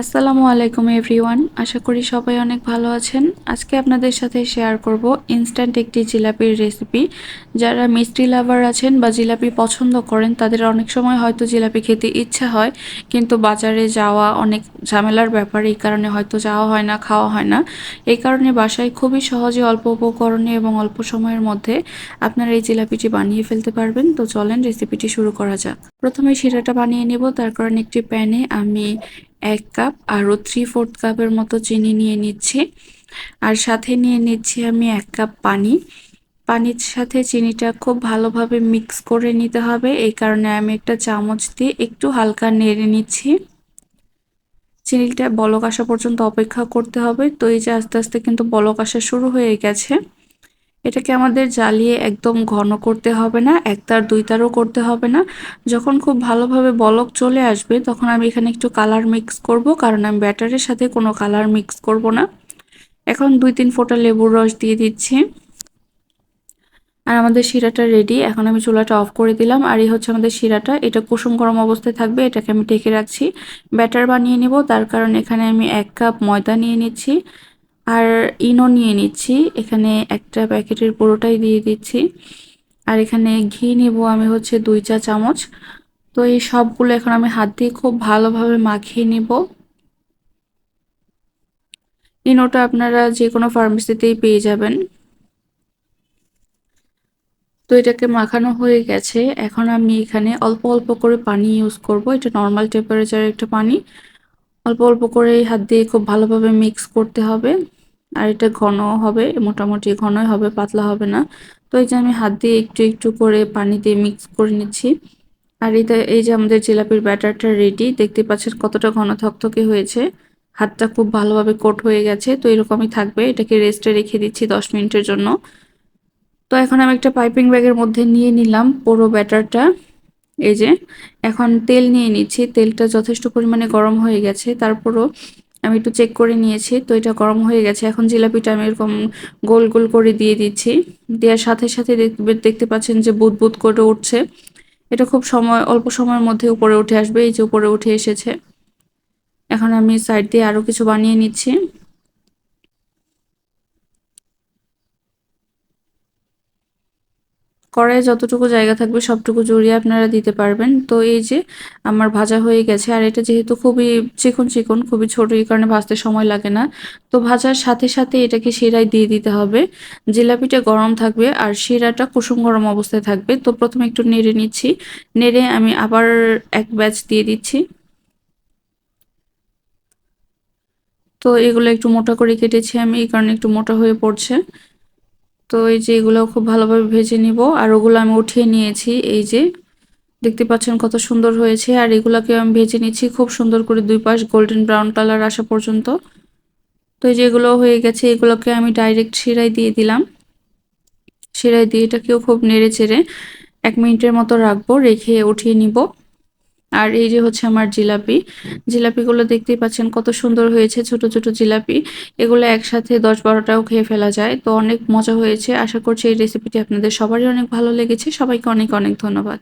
আসসালামু আলাইকুম, এভরিওয়ান। আশা করি সবাই অনেক ভালো আছেন। আজকে আপনাদের সাথে শেয়ার করব ইনস্ট্যান্ট একটি জিলাপির রেসিপি যারা মিষ্টি লাভার আছেন বা জিলাপি পছন্দ করেন, তাদের অনেক সময় হয়তো জিলাপি খেতে ইচ্ছা হয়, কিন্তু বাজারে যাওয়া অনেক ঝামেলার ব্যাপার। এই কারণে হয়তো যাওয়া হয় না, খাওয়া হয় না। এই কারণে বাসায় খুবই সহজে অল্প উপকরণে এবং অল্প সময়ের মধ্যে আপনারা এই জিলাপিটি বানিয়ে ফেলতে পারবেন। তো চলেন রেসিপিটি শুরু করা যাক। প্রথমে শিরাটা বানিয়ে নেব। তার কারণে একটি প্যানে আমি এক কাপ আরও থ্রি ফোর্থ কাপের মতো চিনি নিয়ে নিচ্ছি। আর সাথে নিয়ে নিচ্ছি আমি এক কাপ পানি। পানির সাথে চিনিটা খুব ভালোভাবে মিক্স করে নিতে হবে। এই কারণে আমি একটা চামচ দিয়ে একটু হালকা নেড়ে নিচ্ছি। চিনিটা বলক আসা পর্যন্ত অপেক্ষা করতে হবে। তো এই যে আস্তে আস্তে কিন্তু বলক আসা শুরু হয়ে গেছে। এটাকে আমাদের জ্বালিয়ে একদম ঘন করতে হবে না এক তার দুই তারও করতে হবে না। যখন খুব ভালোভাবে বলক চলে আসবে, তখন আমি এখানে একটু কালার মিক্স করব, কারণ আমি ব্যাটারের সাথে কোনো কালার মিক্স করব না। এখন দুই তিন ফোঁটা লেবুর রস দিয়ে দিচ্ছি। আর আমাদের শিরাটা রেডি এখন আমি চুলাটা অফ করে দিলাম। আর এই হচ্ছে আমাদের শিরাটা, এটা কুসুম গরম অবস্থায় থাকবে, এটাকে আমি ঢেকে রাখছি। ব্যাটার বানিয়ে নিব, তার কারণ এখানে আমি এক কাপ ময়দা নিয়ে নিচ্ছি। আর ইনো নিয়ে নিচ্ছি। এখানে একটা প্যাকেটের পুরোটাই দিয়ে দিচ্ছি। আর এখানে ঘি নেব আমি হচ্ছে দুই চা চামচ। তো এই সবগুলো এখন আমি হাত দিয়ে খুব ভালোভাবে মাখিয়ে নিব। ইনোটা আপনারা যে কোনো ফার্মেসিতেই পেয়ে যাবেন। তো এটাকে মাখানো হয়ে গেছে। এখন আমি এখানে অল্প অল্প করে পানি ইউজ করব। এটা নর্মাল টেম্পারেচারের একটা পানি। অল্প অল্প করে এই হাত দিয়ে খুব ভালোভাবে মিক্স করতে হবে। আর এটা ঘন হবে, মোটামুটি ঘনই হবে, পাতলা হবে না। তো এই যে আমি হাত দিয়ে একটু একটু করে পানি দিয়ে মিক্স করে নিচ্ছি। আর এটা, এই যে আমাদের জিলাপির ব্যাটারটা রেডি দেখতে পাচ্ছেন কতটা ঘন থকথকে হয়েছে। হাতটা খুব ভালোভাবে কোট হয়ে গেছে, তো এরকমই থাকবে। এটাকে রেস্টে রেখে দিচ্ছি দশ মিনিটের জন্য। তো এখন আমি একটা পাইপিং ব্যাগের মধ্যে নিয়ে নিলাম পুরো ব্যাটারটা। এই যে, এখন তেল নিয়ে নিচ্ছি। তেলটা যথেষ্ট পরিমাণে গরম হয়ে গেছে। তারপরও আমি একটু চেক করে নিয়েছি, তো এটা গরম হয়ে গেছে। এখন জিলাপিটা আমি এরকম গোল গোল করে দিয়ে দিচ্ছি। দেওয়ার সাথে সাথে দেখতে পাচ্ছেন যে বুদ বুদ করে উঠছে। এটা খুব সময়, অল্প সময়ের মধ্যে উপরে উঠে আসবে। এই যে উপরে উঠে এসেছে। এখন আমি সাইড দিয়ে আরও কিছু বানিয়ে নিচ্ছি। কড়াইয়ে যতটুকু জায়গা থাকবে সবটুকু জড়িয়ে আপনারা দিতে পারবেন। তো এই যে আমার ভাজা হয়ে গেছে, আর এটা যেহেতু খুবই চিকন চিকন, খুবই ছোট, এই কারণে ভাজতে সময় লাগে না। তো ভাজার সাথে সাথে এটাকে শিরায় দিয়ে দিতে হবে। জিলাপিটা গরম থাকবে আর শিরাটা কুসুম গরম অবস্থায় থাকবে। তো প্রথমে একটু নেড়ে নিচ্ছি। নেড়ে আমি আবার এক ব্যাচ দিয়ে দিচ্ছি। তো এগুলো একটু মোটা করে কেটেছি আমি, এই কারণে একটু মোটা হয়ে পড়ছে। তো এই যে এগুলো খুব ভালোভাবে ভেজে নিব, আর ওগুলো আমি উঠিয়ে নিয়েছি, এই যে দেখতে পাচ্ছেন কত সুন্দর হয়েছে, আর এগুলোকে আমি ভেজে নিচ্ছি খুব সুন্দর করে দুই পাশ গোল্ডেন ব্রাউন কালার আসা পর্যন্ত। তো এই যেগুলো হয়ে গেছে, এগুলোকে আমি ডাইরেক্ট শিরাই দিয়ে দিলাম। শিরাই দিয়ে এটাকেও খুব নেড়ে চেড়ে এক মিনিটের মতো রাখব, রেখে উঠিয়ে নিব। আর এই যে হচ্ছে আমার জিলাপি, জিলাপিগুলো দেখতেই পাচ্ছেন কত সুন্দর হয়েছে, ছোট ছোট জিলাপি। এগুলো একসাথে দশ বারোটাও খেয়ে ফেলা যায়। তো অনেক মজা হয়েছে। আশা করছি এই রেসিপিটি আপনাদের সবারই অনেক ভালো লেগেছে। সবাইকে অনেক অনেক ধন্যবাদ।